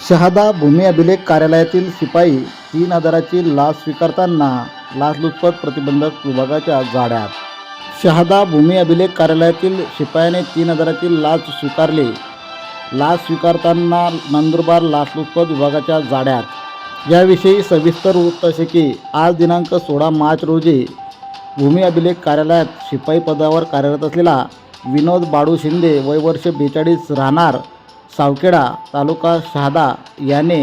शहादा भूमी अभिलेख कार्यालयातील शिपाई तीन हजाराची लाच स्वीकारताना लाचलुचपत प्रतिबंधक विभागाच्या जाड्यात शहादा भूमी अभिलेख कार्यालयातील शिपायाने तीन हजाराची लाच स्वीकारली. लाच स्वीकारताना नंदुरबार लाचलुचपत विभागाच्या जाड्यात याविषयी सविस्तर वृत्त असे की आज दिनांक सोळा मार्च रोजी भूमी अभिलेख कार्यालयात शिपाई पदावर कार्यरत असलेला विनोद बाडू शिंदे वय वर्ष बेचाळीस राहणार सावखेडा तालुका शहादा याने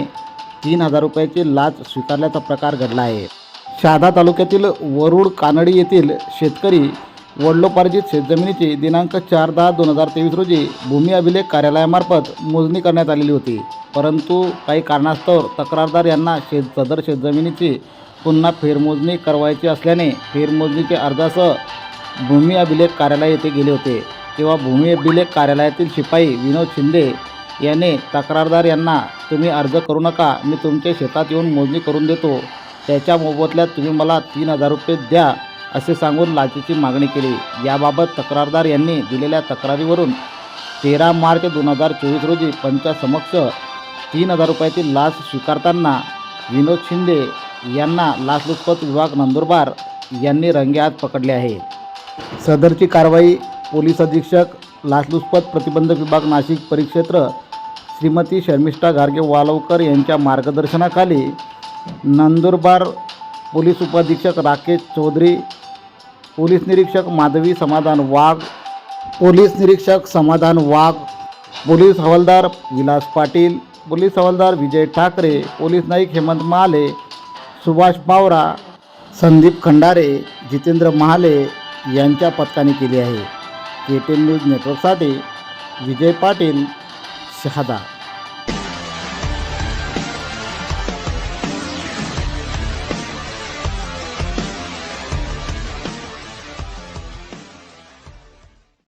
तीन हजार रुपयाची लाच स्वीकारल्याचा प्रकार घडला आहे. शहादा तालुक्यातील वरुड कानडी येथील शेतकरी वडलोपार्जित शेतजमिनीची दिनांक चार दहा दोन हजार तेवीस रोजी भूमी अभिलेख कार्यालयामार्फत मोजणी करण्यात आलेली होती. परंतु काही कारणास्तव तक्रारदार यांना शेत सदर शेतजमिनीची पुन्हा फेरमोजणी करवायची असल्याने फेरमोजणीच्या अर्जासह भूमी अभिलेख कार्यालय येथे गेले होते. तेव्हा भूमी अभिलेख कार्यालयातील शिपाई विनोद शिंदे याने तक्रारदार यांना तुम्ही अर्ज करू नका मी तुमच्या शेतात येऊन मोजणी करून देतो. त्याच्या मोबदल्यात तुम्ही मला तीन हजार रुपये द्या असे सांगून लाचेची मागणी केली. याबाबत तक्रारदार यांनी दिलेल्या तक्रारीवरून तेरा मार्च दोन हजार चोवीस रोजी पंचासमक्ष तीन हजार रुपयाची लाच स्वीकारताना विनोद शिंदे यांना लाचलुचपत विभाग नंदुरबार यांनी रंगेहात पकडले आहे. सदरची कारवाई पोलीस अधीक्षक लाचलुचपत प्रतिबंधक विभाग नाशिक परिक्षेत्र श्रीमती शर्मिष्ठा गार्गे वालवकर यांच्या मार्गदर्शनाखाली नंदुरबार पोलीस उपाधीक्षक राकेश चौधरी पोलीस निरीक्षक माधवी समाधान वाघ पोलीस निरीक्षक समाधान वाघ पोलीस हवालदार विलास पाटील पोलीस हवालदार विजय ठाकरे पोलीस नाईक हेमंत महाले सुभाष पावरा संदीप खंडारे जितेंद्र महाले यांच्या पथकाने केली आहे. के टी न्यूज नेटवर्कसाठी विजय पाटील शहादा